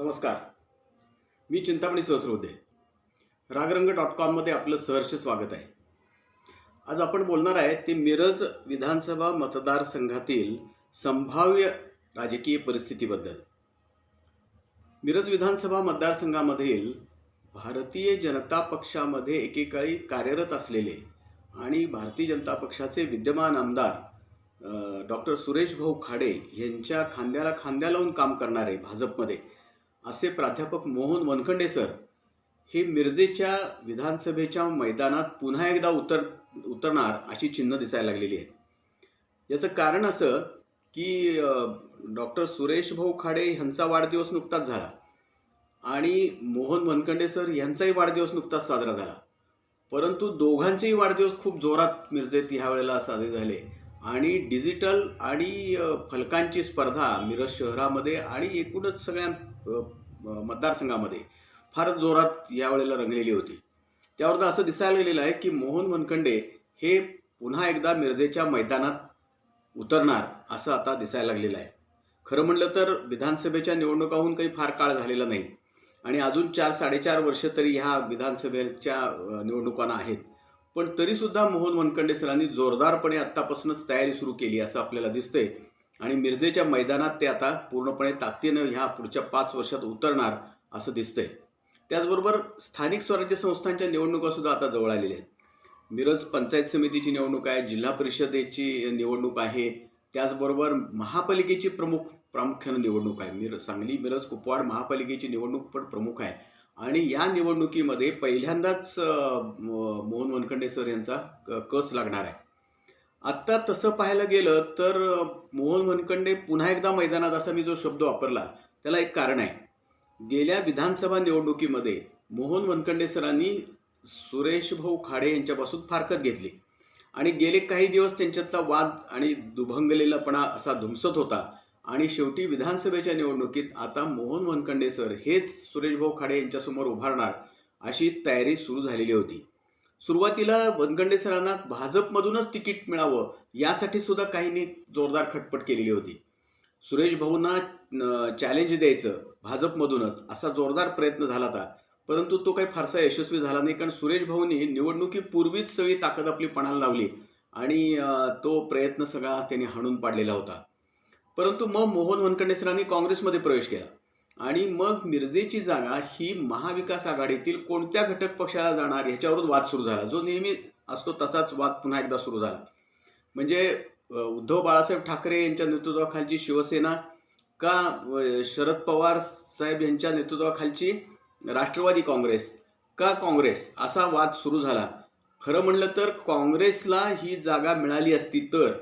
नमस्कार. मी चिंतामणी सहस्रोदे रागरंग डॉट कॉममध्ये आपलं सहर्ष स्वागत आहे. आज आपण बोलणार आहे ते मिरज विधानसभा मतदारसंघातील संभाव्य राजकीय परिस्थितीबद्दल. मिरज विधानसभा मतदारसंघामधील भारतीय जनता पक्षामध्ये एकेकाळी कार्यरत असलेले आणि भारतीय जनता पक्षाचे विद्यमान आमदार डॉक्टर सुरेश भाऊ खाडे यांच्या खांद्याला खांद्या लावून काम करणारे भाजपमध्ये असे प्राध्यापक मोहन वनखंडे सर हे मिरजेच्या विधानसभेच्या मैदानात पुन्हा एकदा उतर उतरणार अशी चिन्ह दिसायला लागलेली आहेत. याचं कारण असं की डॉक्टर सुरेश भाऊ खाडे ह्यांचा वाढदिवस नुकताच झाला आणि मोहन वनखंडे सर यांचाही वाढदिवस नुकताच साजरा झाला. परंतु दोघांचेही वाढदिवस खूप जोरात मिरजेत ह्या वेळेला साजरे झाले. आणि डिजिटल आणि फलकांची स्पर्धा मिरज शहरामध्ये आणि एकूणच सगळ्या मतदारसंघामध्ये फार जोरात यावेळेला रंगलेली होती. त्यावरून असं दिसायला गेलेलं आहे की मोहन वनखंडे हे पुन्हा एकदा मिरजेच्या मैदानात उतरणार असं आता दिसायला लागलेलं आहे. खरं म्हणलं तर विधानसभेच्या निवडणुकाहून काही फार काळ झालेला नाही आणि अजून चार साडेचार वर्ष तरी ह्या विधानसभेच्या निवडणुकांना आहेत. पण तरीसुद्धा मोहन मनकंडे सरांनी जोरदारपणे आत्तापासूनच तयारी सुरू केली असं आपल्याला दिसतंय. आणि मिरजेच्या मैदानात ते आता पूर्णपणे ताकदीनं ह्या पुढच्या पाच वर्षात उतरणार असं दिसतंय. त्याचबरोबर स्थानिक स्वराज्य संस्थांच्या निवडणुका सुद्धा आता जवळ आलेल्या आहेत. मिरज पंचायत समितीची निवडणूक आहे जिल्हा परिषदेची निवडणूक आहे त्याचबरोबर महापालिकेची प्रमुख प्रामुख्यानं निवडणूक आहे. मिर सांगली मिरज कुपवाड महापालिकेची निवडणूक पण प्रमुख आहे. आणि या निवडणुकीमध्ये पहिल्यांदाच मोहन वनखंडे सर यांचा क- कस लागणार आहे? आत्ता तसं पाहायला गेलं तर मोहन वनखंडे पुन्हा एकदा मैदानात असा मी जो शब्द वापरला त्याला एक कारण आहे. गेल्या विधानसभा निवडणुकीमध्ये मोहन वनखंडे सरांनी सुरेश भाऊ खाडे यांच्यापासून फारकत घेतली. आणि गेले काही दिवस त्यांच्यातला वाद आणि दुभंगलेलापणा असा धुमसत होता. आणि शेवटी विधानसभेच्या निवडणुकीत आता मोहन वनखंडे सर हेच सुरेशभाऊ खाडे यांच्यासमोर उभारणार अशी तयारी सुरू झालेली होती. सुरुवातीला वनखंडे सरांना भाजपमधूनच तिकीट मिळावं यासाठी सुद्धा काहींनी जोरदार खटपट केलेली होती. सुरेश भाऊंना चॅलेंज द्यायचं भाजपमधूनच असा जोरदार प्रयत्न झाला होता. परंतु तो काही फारसा यशस्वी झाला नाही कारण सुरेश भाऊंनी निवडणुकीपूर्वीच सगळी ताकद आपली पणाला लावली आणि तो प्रयत्न सगळा त्यांनी हाणून पाडलेला होता. परंतु मग मोहन वनखंडे सरांनी काँग्रेसमध्ये प्रवेश केला. आणि मग मिरजेची जागा ही महाविकास आघाडीतील कोणत्या घटक पक्षाला जाणार ह्याच्यावरून वाद सुरू झाला. जो नेहमी असतो तसाच वाद पुन्हा एकदा सुरू झाला. म्हणजे उद्धव बाळासाहेब ठाकरे यांच्या नेतृत्वाखालची शिवसेना का शरद पवार साहेब यांच्या नेतृत्वाखालची राष्ट्रवादी काँग्रेस का काँग्रेस असा वाद सुरू झाला. खरं म्हणलं तर काँग्रेसला ही जागा मिळाली असती तर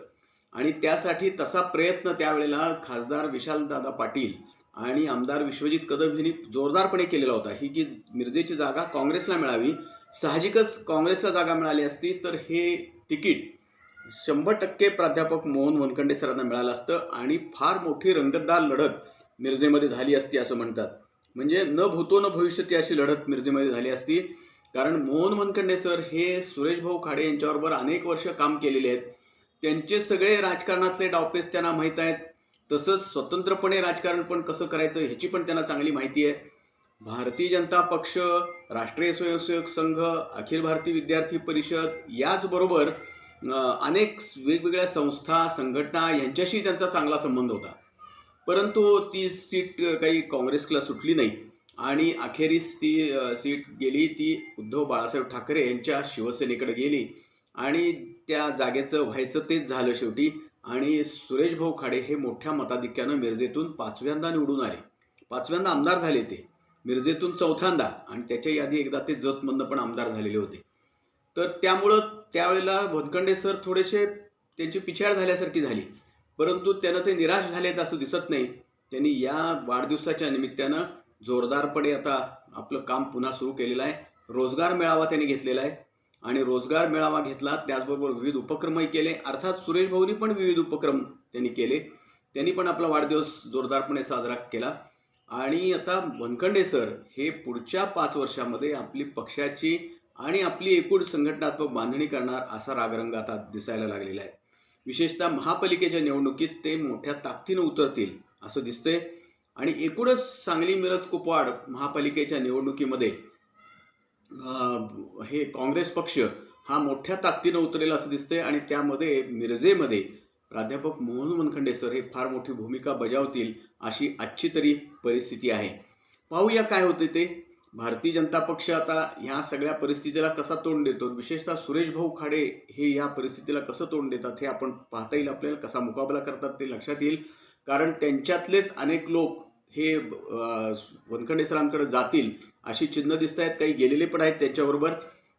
आणि त्यासाठी तसा प्रयत्न त्यावेळेला खासदार विशालदादा पाटील आणि आमदार विश्वजित कदम यांनी जोरदारपणे केलेला होता. ही की मिरजेची जागा काँग्रेसला मिळावी साहजिकच काँग्रेसला जागा मिळाली असती तर हे तिकीट शंभर टक्के प्राध्यापक मोहन वनखंडे सरांना मिळालं असतं आणि फार मोठी रंगतदार लढत मिरजेमध्ये झाली असती असं म्हणतात. म्हणजे न भूतो न भविष्यती अशी लढत मिरजेमध्ये झाली असती. कारण मोहन वनखंडे सर हे सुरेश भाऊ खाडे यांच्याबरोबर अनेक वर्ष काम केलेले आहेत. त्यांचे सगळे राजकारणातले डावपेच त्यांना माहीत आहेत. तसंच स्वतंत्रपणे राजकारण पण कसं करायचं ह्याची पण त्यांना चांगली माहिती आहे. भारतीय जनता पक्ष राष्ट्रीय स्वयंसेवक संघ अखिल भारतीय विद्यार्थी परिषद याचबरोबर अनेक वेगवेगळ्या संस्था संघटना यांच्याशी त्यांचा चांगला संबंध होता. परंतु ती सीट काही काँग्रेसला सुटली नाही. आणि अखेरीस ती सीट गेली ती उद्धव बाळासाहेब ठाकरे यांच्या शिवसेनेकडे गेली. आणि त्या जागेचं व्हायचं तेच झालं शेवटी. आणि सुरेश भाऊ खाडे हे मोठ्या मताधिक्यानं मिरजेतून पाचव्यांदा निवडून आले. पाचव्यांदा आमदार झाले ते. मिरजेतून चौथ्यांदा. आणि त्याच्या यादी एकदा ते जतमधनं पण आमदार झालेले होते. तर त्यामुळं त्यावेळेला वनखंडे सर थोडेसे त्यांची पिछाड झाल्यासारखी झाली. परंतु त्यांना ते निराश झालेत असं दिसत नाही. त्यांनी या वाढदिवसाच्या निमित्तानं जोरदारपणे आता आपलं काम पुन्हा सुरू केलेलं आहे. रोजगार मेळावा त्यांनी घेतलेला आहे. आणि रोजगार मेळावा घेतला. त्याचबरोबर विविध उपक्रमही केले. अर्थात सुरेश भाऊनी पण विविध उपक्रम त्यांनी केले. त्यांनी पण आपला वाढदिवस जोरदारपणे साजरा केला. आणि आता वनखंडे सर हे पुढच्या पाच वर्षामध्ये आपली पक्षाची आणि आपली एकूण संघटनात्मक बांधणी करणार असा रागरंग आता दिसायला लागलेला आहे. विशेषतः महापालिकेच्या निवडणुकीत ते मोठ्या ताकदीनं उतरतील असं दिसतंय. आणि एकूणच सांगली मिरज कुपवाड महापालिकेच्या निवडणुकीमध्ये हे काँग्रेस पक्ष हा मोठ्या ताकदीनं उतरेल असं दिसतंय आणि त्यामध्ये मिरजेमध्ये प्राध्यापक मोहन मनखंडे सर हे फार मोठी भूमिका बजावतील अशी आजची तरी परिस्थिती आहे. पाहूया काय होते ते. भारतीय जनता पक्ष आता ह्या सगळ्या परिस्थितीला कसा तोंड देतो? विशेषतः सुरेश भाऊ खाडे हे या परिस्थितीला कसं तोंड देतात हे आपण पाहता येईल. आपल्याला कसा मुकाबला करतात ते लक्षात येईल. कारण त्यांच्यातलेच अनेक लोक हे वनखंडे सरांकडे जातील अशी चिन्ह दिसत आहेत काही गेलेले पण आहेत त्यांच्याबरोबर.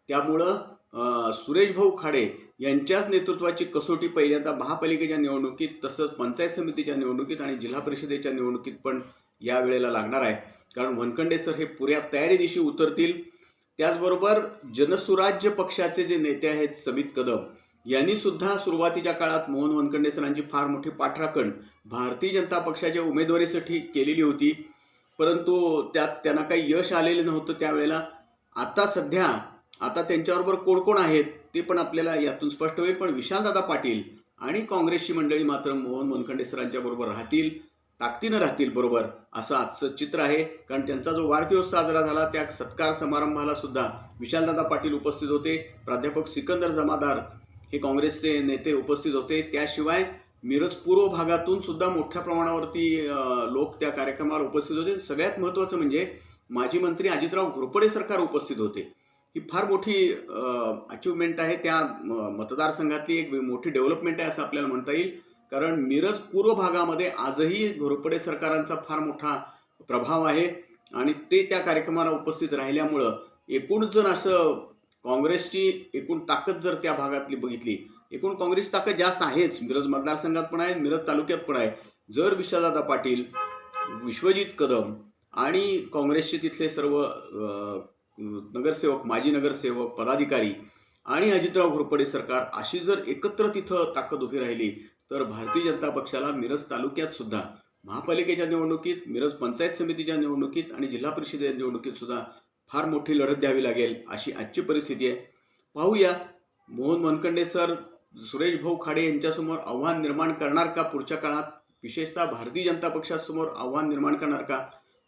त्यामुळं सुरेश भाऊ खाडे यांच्याच नेतृत्वाची कसोटी पहिल्यांदा महापालिकेच्या निवडणुकीत तसंच पंचायत समितीच्या निवडणुकीत आणि जिल्हा परिषदेच्या निवडणुकीत पण या वेळेला लागणार आहे. कारण वनखंडे सर हे पुऱ्या तयारी दिवशी उतरतील. त्याचबरोबर जनसुराज्य पक्षाचे जे नेते आहेत समित कदम यांनी सुद्धा सुरुवातीच्या काळात मोहन वनखंडे सरांची फार मोठी पाठराखण भारतीय जनता पक्षाच्या उमेदवारीसाठी केलेली होती. परंतु त्यात त्यांना काही यश आलेलं नव्हतं त्यावेळेला. आता सध्या आता त्यांच्याबरोबर कोण कोण आहेत ते पण आपल्याला यातून स्पष्ट होईल. पण विशालदादा पाटील आणि काँग्रेसची मंडळी मात्र मोहन वनखंडे सरांच्या बरोबर राहतील ताकदीनं राहतील बरोबर असं आजचं चित्र आहे. कारण त्यांचा जो वाढदिवस साजरा झाला त्या सत्कार समारंभाला सुद्धा विशालदादा पाटील उपस्थित होते. प्राध्यापक सिकंदर जमादार हे काँग्रेसचे नेते उपस्थित होते. त्याशिवाय मिरज पूर्व भागातून सुद्धा मोठ्या प्रमाणावरती लोक त्या कार्यक्रमाला उपस्थित होते. सगळ्यात महत्त्वाचं म्हणजे माजी मंत्री अजितराव घोरपडे सरकार उपस्थित होते. ही फार मोठी अचिव्हमेंट आहे. त्या मतदारसंघातली एक मोठी डेव्हलपमेंट आहे असं आपल्याला म्हणता येईल. कारण मिरज पूर्व भागामध्ये आजही घोरपडे सरकारांचा फार मोठा प्रभाव आहे. आणि ते त्या कार्यक्रमाला उपस्थित राहिल्यामुळं एकूण जर असं काँग्रेसची एकूण ताकद जर त्या भागातली बघितली एकूण काँग्रेसची ताकद जास्त आहेच. मिरज मतदारसंघात पण आहे मिरज तालुक्यात पण आहे. जर विशालदादा पाटील विश्वजित कदम आणि काँग्रेसचे तिथले सर्व नगरसेवक माजी नगरसेवक पदाधिकारी आणि अजितराव घोरपडे सरकार अशी जर एकत्र तिथं ताकद उभी राहिली तर भारतीय जनता पक्षाला मिरज तालुक्यात सुद्धा महापालिकेच्या निवडणुकीत मिरज पंचायत समितीच्या निवडणुकीत आणि जिल्हा परिषदेच्या निवडणुकीत सुद्धा फार मोठी लढत द्यावी लागेल अशी आजची परिस्थिती आहे. पाहूया मोहन मनकंडे सर सुरेश भाऊ खाडे यांच्यासमोर आव्हान निर्माण करणार का पुढच्या काळात? विशेषतः भारतीय जनता पक्षासमोर आव्हान निर्माण करणार का?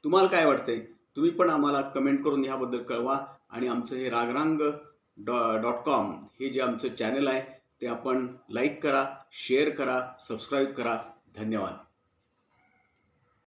तुम्हाला काय वाटतंय? तुम्ही पण आम्हाला कमेंट करून ह्याबद्दल कळवा आणि आमचं हे रागरांग डॉ डॉट कॉम हे जे आमचं चॅनल आहे ते आपण लाईक करा शेअर करा सबस्क्राईब करा. धन्यवाद.